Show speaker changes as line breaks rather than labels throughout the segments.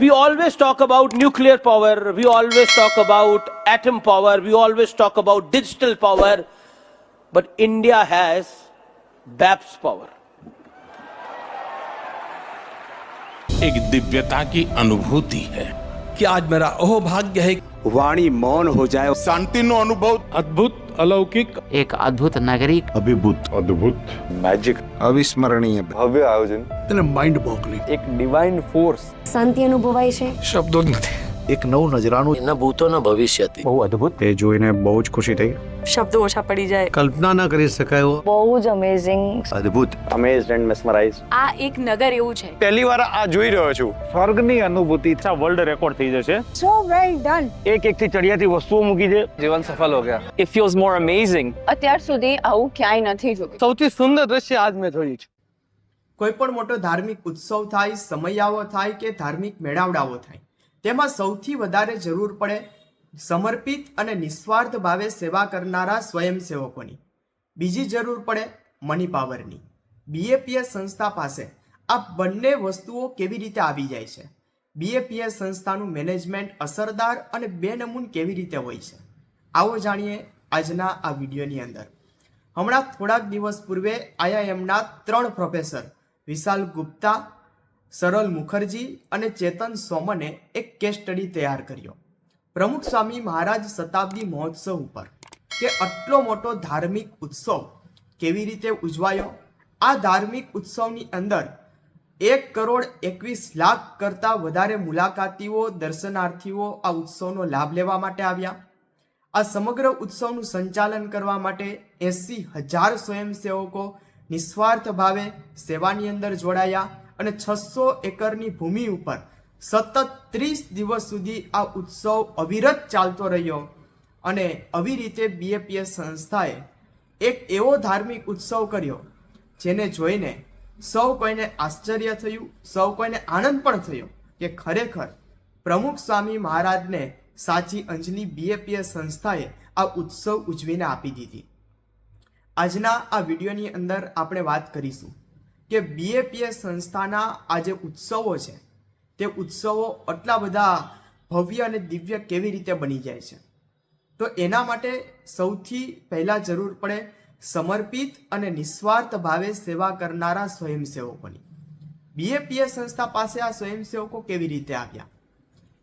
we always talk about nuclear power, we always talk about atom power, we always talk about digital power, but India has BAPS power.
एक दिव्यता की अनुभूति है
कि आज मेरा अहो भाग्य है
वाणी मौन हो जाए
शांति नो
अनुभव अद्भुत અલૌકિક
એક અદ્ભુત નાગરિક
અભિભૂત અદ્ભુત
મેજિક અવિસ્મરણીય
ભવ્ય આયોજન
તેને માઇન્ડ બોગલિંગ
એક ડિવાઇન ફોર્સ
શાંતિ અનુભવાય છે?
શબ્દો જ નથી.
એક નવું નજરાનું
એના ભવિષ્ય હતી.
બહુ અદ્ભુત.
એ જોઈને બહુ જ ખુશી થઈ.
શબ્દો ઓછા પડી જાય.
કલ્પના ના કરી શકાય.
બહુ જ અમેઝિંગ
અદ્ભુત.
અમેઝડ એન્ડ મેસ્મરાઇઝ
આ એક નગર એવું છે.
પહેલી વાર આ જોઈ રહ્યો છું. સ્વર્ગની અનુભૂતિ.
વર્લ્ડ રેકોર્ડ થઈ જશે.
સો વેલ ડન
એક એક થી ચડિયાતી વસ્તુઓ મૂકી છે.
જીવન સફળ હો ગયા.
ઇટ ફીલ્સ મોર અમેઝિંગ
અત્યાર સુધી આવું ક્યાંય નથી જોયું
સૌથી સુંદર દ્રશ્ય આજ મેં જોયું છે.
કોઈ પણ મોટો ધાર્મિક ઉત્સવ થાય સમયાવો થાય કે ધાર્મિક મેળાવડાઓ થાય. તેમાં સૌથી વધારે જરૂર પડે સમર્પિત અને નિસ્વાર્થ ભાવે સેવા કરનારા સ્વયંસેવકોની. બીજી જરૂર પડે મની પાવરની બીએપીએસ સંસ્થા પાસે આ બંને વસ્તુઓ કેવી રીતે આવી જાય છે? બીએપીએસ સંસ્થાનું મેનેજમેન્ટ અસરદાર અને બેનમૂન કેવી રીતે હોય છે? આવો જાણીએ આજના આ વિડીયોની અંદર. હમણાં થોડાક દિવસ પૂર્વે આઈઆઈએમના ત્રણ પ્રોફેસર વિશાલ ગુપ્તા સરળ મુખર્જી અને ચેતન સોમને એક કેસ સ્ટડી તૈયાર કર્યો. પ્રમુખ સ્વામી મહારાજ શતાબ્દી મહોત્સવ ઉપર કે આટલો મોટો ધાર્મિક ઉત્સવ કેવી રીતે ઉજવાયો? આ ધાર્મિક ઉત્સવની અંદર એક કરોડ એકવીસ લાખ કરતાં વધારે મુલાકાતીઓ, દર્શનાર્થીઓ આ ઉત્સવનો લાભ લેવા માટે આવ્યા. આ સમગ્ર ઉત્સવનું સંચાલન કરવા માટે એસી હજાર સ્વયંસેવકો નિસ્વાર્થ ભાવે સેવાની અંદર જોડાયા. અને છસો એકરની ભૂમિ ઉપર સતત ત્રીસ દિવસ સુધી આ ઉત્સવ અવિરત ચાલતો રહ્યો અને આવી રીતે બીએપીએસ સંસ્થાએ એક એવો ધાર્મિક ઉત્સવ કર્યો, જેને જોઈને સૌ કોઈને આશ્ચર્ય થયું, સૌ કોઈને આનંદ પણ થયો કે ખરેખર પ્રમુખ સ્વામી મહારાજને સાચી અંજલિ બીએપીએસ સંસ્થાએ આ ઉત્સવ ઉજવીને આપી દીધી. આજના આ વિડીયોની અંદર આપણે વાત કરીશું. કે બીએપીએસ સંસ્થાના આ જે ઉત્સવો છે, તે ઉત્સવો આટલા બધા ભવ્ય અને દિવ્ય કેવી રીતે બની જાય છે? તો એના માટે સૌથી પહેલાં જરૂર પડે સમર્પિત અને નિસ્વાર્થ ભાવે સેવા કરનારા સ્વયંસેવકોની. બીએપીએસ સંસ્થા પાસે આ સ્વયંસેવકો કેવી રીતે આવ્યા?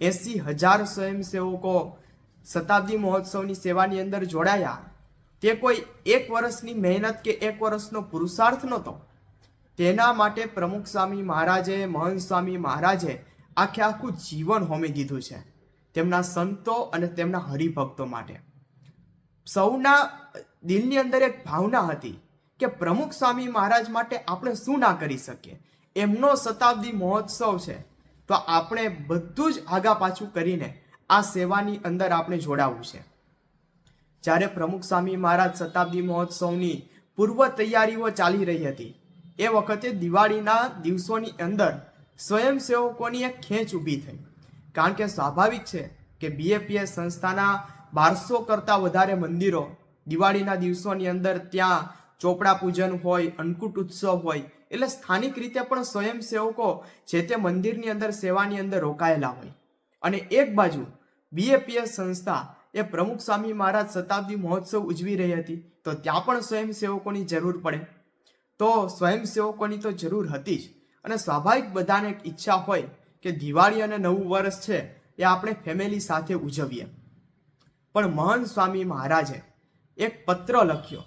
એસી હજાર સ્વયંસેવકો શતાબ્દી મહોત્સવની સેવાની અંદર જોડાયા. તે કોઈ એક વર્ષની મહેનત કે એક વર્ષનો પુરુષાર્થ નહોતો. તેના માટે પ્રમુખ સ્વામી મહારાજે, મહંત સ્વામી મહારાજે આખે આખું જીવન હોમી દીધું છે. તેમના સંતો અને તેમના હરિભક્તો માટે. સૌના દિલની અંદર એક ભાવના હતી કે પ્રમુખ સ્વામી મહારાજ માટે આપણે શું ના કરી શકીએ? એમનો શતાબ્દી મહોત્સવ છે. તો આપણે બધું જ આગા પાછું કરીને આ સેવાની અંદર આપણે જોડાવવું છે. જ્યારે પ્રમુખ સ્વામી મહારાજ શતાબ્દી મહોત્સવની પૂર્વ તૈયારીઓ ચાલી રહી હતી એ વખતે દિવાળીના દિવસોની અંદર સ્વયંસેવકોની એક ખેંચ ઊભી થઈ. કારણ કે સ્વાભાવિક છે કે બીએપીએસ સંસ્થાના બારસો કરતાં વધારે મંદિરો દિવાળીના દિવસોની અંદર ત્યાં ચોપડા પૂજન હોય, અન્નકૂટ ઉત્સવ હોય, એટલે સ્થાનિક રીતે પણ સ્વયંસેવકો જે તે મંદિરની અંદર સેવાની અંદર રોકાયેલા હોય. અને એક બાજુ બીએપીએસ સંસ્થા એ પ્રમુખ સ્વામી મહારાજ શતાબ્દી મહોત્સવ ઉજવી રહી હતી, તો ત્યાં પણ સ્વયંસેવકોની જરૂર પડે. તો સ્વયંસેવકોની તો જરૂર હતી જ. અને સ્વાભાવિક બધાને એક ઈચ્છા હોય કે દિવાળી અને નવું વર્ષ છે એ આપણે ફેમિલી સાથે ઉજવીએ. પણ મહંત સ્વામી મહારાજે એક પત્ર લખ્યો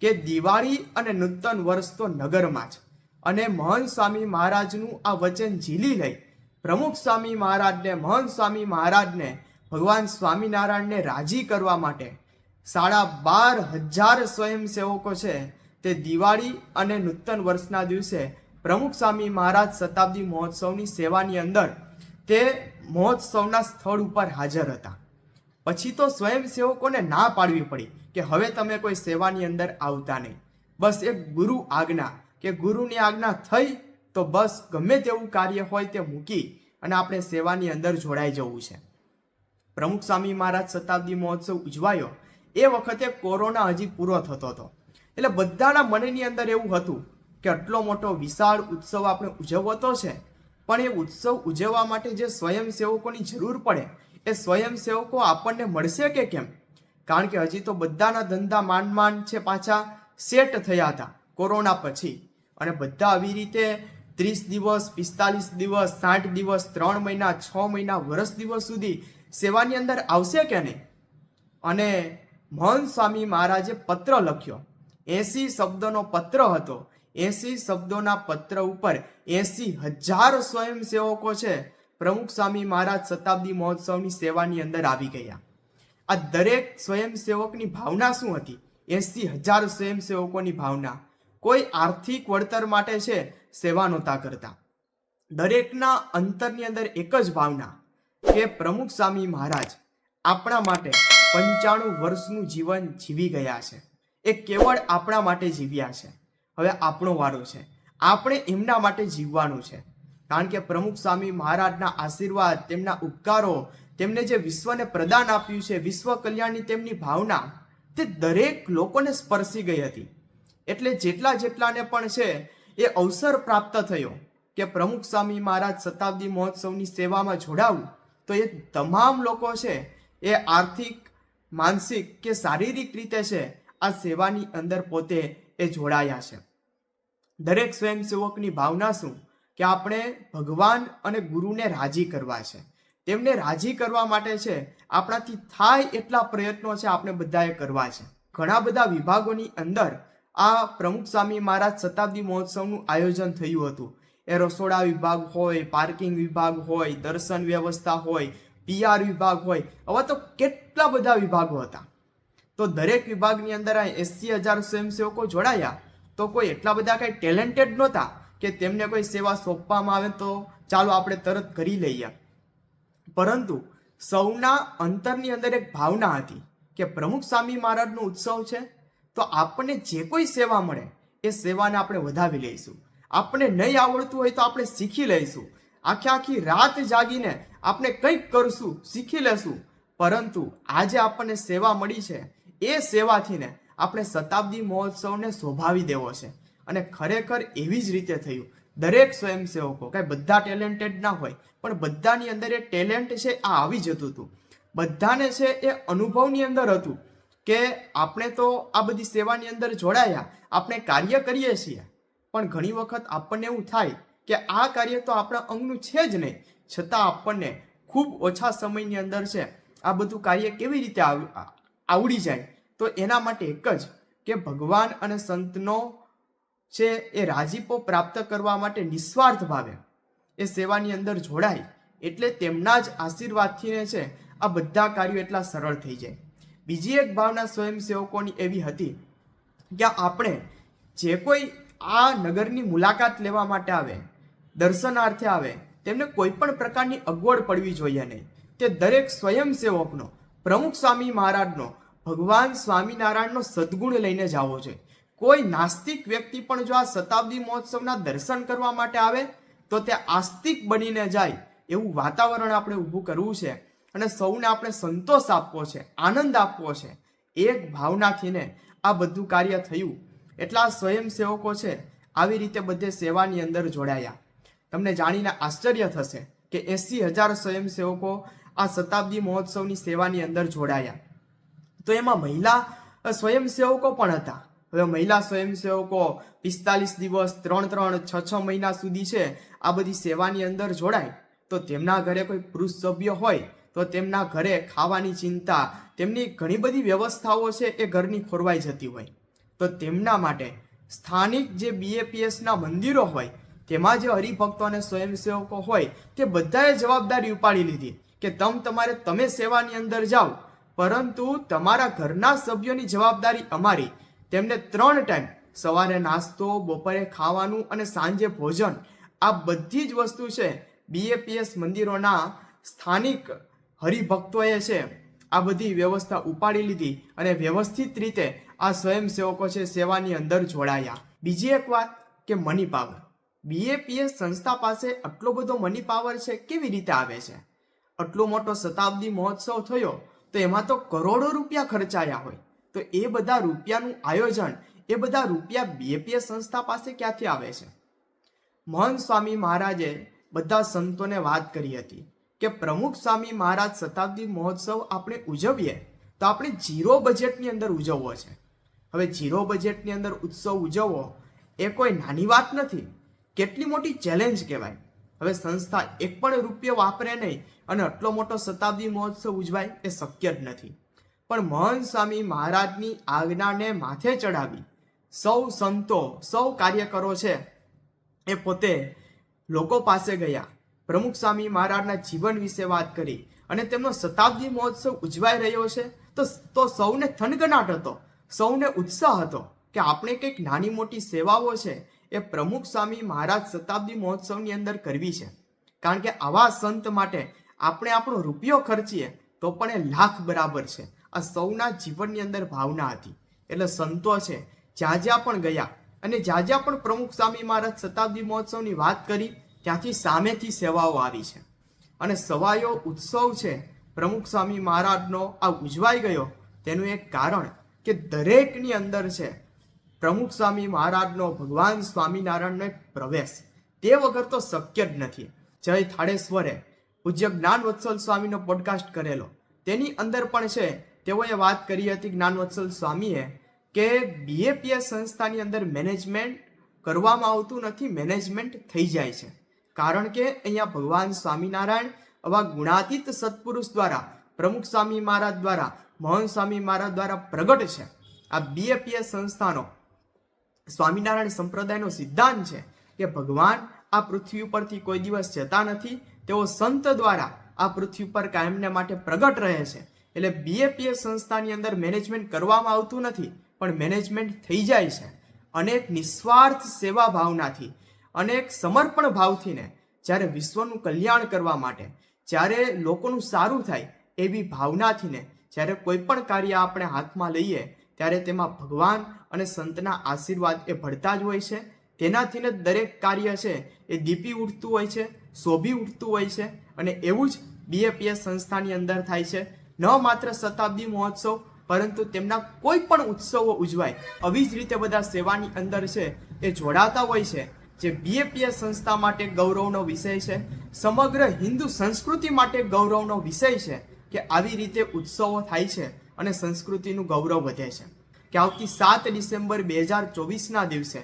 કે દિવાળી અને નૂતન વર્ષ તો નગરમાં જ. અને મહંત સ્વામી મહારાજનું આ વચન ઝીલી લઈ પ્રમુખ સ્વામી મહારાજને મહંત સ્વામી મહારાજને, ભગવાન સ્વામિનારાયણને રાજી કરવા માટે સાડા બાર હજાર સ્વયંસેવકો છે તે દિવાળી અને નૂતન વર્ષના દિવસે પ્રમુખ સ્વામી મહારાજ શતાબ્દી મહોત્સવની સેવાની અંદર તે મહોત્સવના સ્થળ ઉપર હાજર હતા. પછી તો સ્વયંસેવકોને ના પાડવી પડી કે હવે તમે કોઈ સેવાની અંદર આવતા નહીં. બસ એક ગુરુ આજ્ઞા કે ગુરુની આજ્ઞા થઈ તો બસ ગમે તેવું કાર્ય હોય તે મૂકી અને આપણે સેવાની અંદર જોડાઈ જવું છે. પ્રમુખ સ્વામી મહારાજ શતાબ્દી મહોત્સવ ઉજવાયો એ વખતે કોરોના હજી પૂરો થતો હતો. એટલે બધાના મનની અંદર એવું હતું કે આટલો મોટો વિશાળ ઉત્સવ આપણે ઉજવવો છે, પણ એ ઉત્સવ ઉજવવા માટે જે સ્વયંસેવકોની જરૂર પડે, એ સ્વયંસેવકો આપણને મળશે કે કેમ? કારણ કે હજી તો બધાના ધંધા માંડ માંડ છે પાછા સેટ થયા હતા કોરોના પછી. અને બધા આવી રીતે ત્રીસ દિવસ, પિસ્તાલીસ દિવસ, સાઠ દિવસ, ત્રણ મહિના, છ મહિના, વર્ષ દિવસ સુધી સેવાની અંદર આવશે કે નહીં? અને મહંત સ્વામી મહારાજે પત્ર લખ્યો એસી શબ્દોનો પત્ર હતો. એસી શબ્દોના પત્ર ઉપર એસી હજાર સ્વયંસેવકો છે. પ્રમુખ સ્વામી મહારાજ શતાબ્દી મહોત્સવની સેવાની અંદર આવી ગયા. આ દરેક સ્વયંસેવકની ભાવના શું હતી? એસી હજાર સ્વયંસેવકોની ભાવના. કોઈ આર્થિક વળતર માટે છે, સેવા નહોતા કરતા. દરેકના અંતરની અંદર એક જ ભાવના કે પ્રમુખ સ્વામી મહારાજ આપણા માટે પંચાણું વર્ષનું જીવન જીવી ગયા છે. એ કેવળ આપણા માટે જીવ્યા છે. હવે આપણો વારો છે. આપણે એમના માટે જીવવાનું છે. કારણ કે પ્રમુખ સ્વામી મહારાજના આશીર્વાદ, તેમના ઉપકારો, તેમને જે વિશ્વને પ્રદાન આપ્યું છે, વિશ્વ કલ્યાણની તેમની ભાવના, તે દરેક લોકોને સ્પર્શી ગઈ હતી. એટલે જેટલા જેટલાને પણ છે, એ અવસર પ્રાપ્ત થયો કે પ્રમુખ સ્વામી મહારાજ શતાબ્દી મહોત્સવની સેવામાં જોડાવું, તો એ તમામ લોકો છે, એ આર્થિક, માનસિક કે શારીરિક રીતે છે આ સેવાની અંદર પોતે એ જોડાયા છે. દરેક સ્વયંસેવકની ભાવના શું? કે આપણે ભગવાન અને ગુરુને રાજી કરવા છે. તેમને રાજી કરવા માટે છે, આપણાથી થાય એટલા પ્રયત્નો છે આપણે બધાએ કરવા છે. ઘણા બધા વિભાગોની અંદર આ પ્રમુખ સ્વામી મહારાજ શતાબ્દી મહોત્સવનું આયોજન થયું હતું. એ રસોડા વિભાગ હોય, પાર્કિંગ વિભાગ હોય, દર્શન વ્યવસ્થા હોય પીઆર વિભાગ હોય, આવા તો કેટલા બધા વિભાગો હતા. તો દરેક વિભાગની અંદર આ એસી હજાર સ્વયંસેવકો જોડાયા. તો કોઈ એટલા બધા કંઈ ટેલેન્ટેડ નહોતા કે તેમને કોઈ સેવા સોંપવામાં આવે તો ચાલો આપણે તરત કરી લઈએ. પરંતુ સૌના અંતરની અંદર એક ભાવના હતી કે પ્રમુખ સ્વામી મહારાજનો ઉત્સવ છે. તો આપણને જે કોઈ સેવા મળે એ સેવાને આપણે વધાવી લઈશું. આપણે નહીં આવડતું હોય તો આપણે શીખી લઈશું. આખી આખી રાત જાગીને આપણે કંઈક કરશું, શીખી લેશું. પરંતુ આજે આપણને સેવા મળી છે એ સેવાથી ને આપણે શતાબ્દી મહોત્સવને શોભાવી દેવો છે. અને ખરેખર એવી જ રીતે થયું. દરેક સ્વયંસેવકો, કાંઈ બધા ટેલેન્ટેડ ના હોય, પણ બધાની અંદર એ ટેલેન્ટ છે આ આવી જતું હતું. બધાને છે, એ અનુભવની અંદર હતું કે આપણે તો આ બધી સેવાની અંદર જોડાયા, આપણે કાર્ય કરીએ છીએ. પણ ઘણી વખત આપણને એવું થાય કે આ કાર્ય તો આપણા અંગનું છે જ નહીં. છતાં આપણને ખૂબ ઓછા સમયની અંદર છે, આ બધું કાર્ય કેવી રીતે આવ- આવડી જાય? તો એના માટે એક જ કે ભગવાન અને સંતનો છે એ રાજીપો પ્રાપ્ત કરવા માટે નિસ્વાર્થ ભાવે. એ સેવાની અંદર જોડાય એટલે તેમના જ આશીર્વાદથીને છે. આ બધા કાર્યો એટલા સરળ થઈ જાય. બીજી એક ભાવના સ્વયંસેવકોની એવી હતી કે આપણે જે કોઈ આ નગરની મુલાકાત લેવા માટે આવે, દર્શનાર્થે આવે, તેમને કોઈ પણ પ્રકારની અગવડ પડવી જોઈએ નહીં. તે દરેક સ્વયંસેવકનો, પ્રમુખ સ્વામી મહારાજનો ભગવાન સ્વામિનારાયણનો સદગુણ લઈને જવો જોઈએ કોઈ નાસ્તિક વ્યક્તિ પણ જો આ શતાબ્દી મહોત્સવના દર્શન કરવા માટે આવે, તો તે આસ્તિક બનીને જાય એવું વાતાવરણ આપણે ઊભું કરવું છે અને સૌને આપણે સંતોષ આપવો છે, આનંદ આપવો છે. એક ભાવનાથીને આ બધું કાર્ય થયું. એટલા સ્વયંસેવકો છે, આવી રીતે બધે સેવાની અંદર જોડાયા. તમને જાણીને આશ્ચર્ય થશે કે એસી હજાર સ્વયંસેવકો આ શતાબ્દી મહોત્સવની સેવાની અંદર જોડાયા. તો એમાં મહિલા સ્વયંસેવકો પણ હતા. હવે મહિલા સ્વયંસેવકો પિસ્તાલીસ દિવસ, ત્રણ ત્રણ, છ છ મહિના સુધી છે, આ બધી સેવાની અંદર જોડાય. તો તેમના ઘરે કોઈ પુરુષ સભ્ય હોય, તો તેમના ઘરે ખાવાની ચિંતા, તેમની ઘણી બધી વ્યવસ્થાઓ છે એ ઘરની ખોરવાઈ જતી હોય. તો તેમના માટે સ્થાનિક જે બીએપીએસના મંદિરો હોય, તેમાં જે હરિભક્તો અને સ્વયંસેવકો હોય, તે બધાએ જવાબદારી ઉપાડી લીધી કે તમ તમારે, તમે સેવાની અંદર જાઓ. પરંતુ તમારા ઘરના સભ્યોની જવાબદારી અમારી. તેમને ત્રણ ટાઈમ સવારે નાસ્તો, બપોરે ખાવાનું અને સાંજે ભોજન. આ બધી જ વસ્તુ છે બીએપીએસ મંદિરોના સ્થાનિક હરિભક્તોએ છે. આ બધી વ્યવસ્થા ઉપાડી લીધી અને વ્યવસ્થિત રીતે આ સ્વયંસેવકો છે સેવાની અંદર જોડાયા. બીજી એક વાત કે મની પાવર બીએપીએસ સંસ્થા પાસે આટલો બધો મની પાવર છે કેવી રીતે આવે છે? આટલો મોટો શતાબ્દી મહોત્સવ થયો તો એમાં તો કરોડો રૂપિયા ખર્ચાયા હોય. તો એ બધા રૂપિયાનું આયોજન, એ બધા રૂપિયા બીએપીએસ સંસ્થા પાસે ક્યાંથી આવે છે? મહંત સ્વામી મહારાજે બધા સંતોને વાત કરી હતી કે પ્રમુખ સ્વામી મહારાજ શતાબ્દી મહોત્સવ આપણે ઉજવીએ તો આપણે જીરો બજેટની અંદર ઉજવવો છે. હવે જીરો બજેટની અંદર ઉત્સવ ઉજવવો એ કોઈ નાની વાત નથી. કેટલી મોટી ચેલેન્જ કહેવાય. હવે સંસ્થા એક પણ રૂપિયો વાપરે નહીં અને આટલો મોટો શતાબ્દી મહોત્સવ ઉજવાય એ શક્ય જ નથી. પણ મહંત સ્વામી મહારાજની આજ્ઞાને માથે ચડાવી સૌ સંતો, સૌ કાર્યકરો છે એ પોતે લોકો પાસે ગયા. પ્રમુખ સ્વામી મહારાજના જીવન વિશે વાત કરી અને તેમનો શતાબ્દી મહોત્સવ ઉજવાઈ રહ્યો છે તો તો સૌને થનગનાટ હતો. સૌને ઉત્સાહ હતો કે આપણે કંઈક નાની મોટી સેવાઓ છે એ પ્રમુખ સ્વામી મહારાજ શતાબ્દી મહોત્સવની અંદર કરવી છે. કારણ કે આવા સંત માટે આપણે આપણો રૂપિયો ખર્ચીએ તો પણ એ લાખ બરાબર છે. આ સૌના જીવનની અંદર ભાવના હતી. એટલે સંતો છે, જ્યાં જ્યાં પણ ગયા અને જ્યાં જ્યાં પણ પ્રમુખ સ્વામી મહારાજ શતાબ્દી મહોત્સવની વાત કરી, ત્યાંથી સામેથી સેવાઓ આવી છે. અને સવાયો ઉત્સવ છે, પ્રમુખ સ્વામી મહારાજનો આ ઉજવાઈ ગયો. તેનું એક કારણ કે દરેકની અંદર છે પ્રમુખ સ્વામી મહારાજનો ભગવાન સ્વામિનારાયણને પ્રવેશ. તે વગર તો શક્ય જ નથી. જય થાળેશ્વરે, પૂજ્ય જ્ઞાનવત્સલ સ્વામીનો પોડકાસ્ટ કરેલો. તેની અંદર પણ છે, તેઓએ વાત કરી હતી જ્ઞાનવત્સલ સ્વામીએ કે બીએપીએસ સંસ્થાની અંદર મેનેજમેન્ટ કરવામાં આવતું નથી મેનેજમેન્ટ થઈ જાય છે. કારણ કે અહીંયા ભગવાન સ્વામિનારાયણ આવા ગુણાતીત સત્પુરુષ દ્વારા, પ્રમુખ સ્વામી મહારાજ દ્વારા, મોહન સ્વામી મહારાજ દ્વારા પ્રગટ છે. આ બીએપીએસ સંસ્થાનો સ્વામિનારાયણ સંપ્રદાયનો સિદ્ધાંત છે કે ભગવાન આ પૃથ્વી ઉપરથી કોઈ દિવસ જતા નથી, તેઓ સંત દ્વારા આ પૃથ્વી ઉપર કાયમને માટે પ્રગટ રહે છે. એટલે બીએપીએસ સંસ્થાની અંદર મેનેજમેન્ટ કરવામાં આવતું નથી, પણ મેનેજમેન્ટ થઈ જાય છે. અનેક નિસ્વાર્થ સેવા ભાવનાથી, અનેક સમર્પણ ભાવથી ને જ્યારે વિશ્વનું કલ્યાણ કરવા માટે, જ્યારે લોકોનું સારું થાય એવી ભાવનાથી ને જ્યારે કોઈ પણ કાર્ય આપણે હાથમાં લઈએ ત્યારે તેમાં ભગવાન અને સંતના આશીર્વાદ એ ભળતા જ હોય છે. તેનાથી ને દરેક કાર્ય છે એ દીપી ઉઠતું હોય છે, શોભી ઉઠતું હોય છે અને એવું જ બીએપીએસ સંસ્થાની અંદર થાય છે. ન માત્ર શતાબ્દી મહોત્સવ, પરંતુ તેમના કોઈ પણ ઉત્સવો ઉજવાય. આવી જ રીતે બધા સેવાની અંદર છે એ જોડાતા હોય છે. જે બીએપીએસ સંસ્થા માટે ગૌરવનો વિષય છે, સમગ્ર હિન્દુ સંસ્કૃતિ માટે ગૌરવનો વિષય છે કે આવી રીતે ઉત્સવો થાય છે. અને સંસ્કૃતિનું ગૌરવ વધે છે. કે આવતી સાત ડિસેમ્બર બે હજાર ચોવીસના દિવસે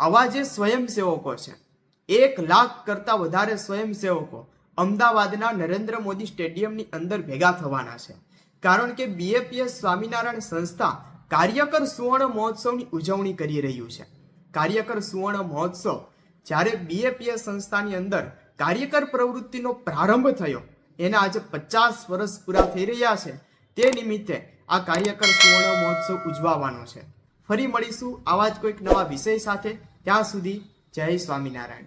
આવા જે સ્વયંસેવકો છે, એક લાખ કરતાં વધારે સ્વયંસેવકો અમદાવાદના નરેન્દ્ર મોદી સ્ટેડિયમની અંદર ભેગા થવાના છે. કારણ કે બીએપીએસ સ્વામિનારાયણ સંસ્થા કાર્યકર સુવર્ણ મહોત્સવની ઉજવણી કરી રહ્યું છે. કાર્યકર સુવર્ણ મહોત્સવ જ્યારે બીએપીએસ સંસ્થાની અંદર કાર્યકર પ્રવૃત્તિનો પ્રારંભ થયો, એના આજે પચાસ વર્ષ પૂરા થઈ રહ્યા છે. તે નિમિત્તે આ કાર્યકર સુવર્ણ મહોત્સવ ઉજવાવાનો છે. ફરી મળીશું આવા જ કોઈક નવા વિષય સાથે. ત્યાં સુધી જય સ્વામિનારાયણ.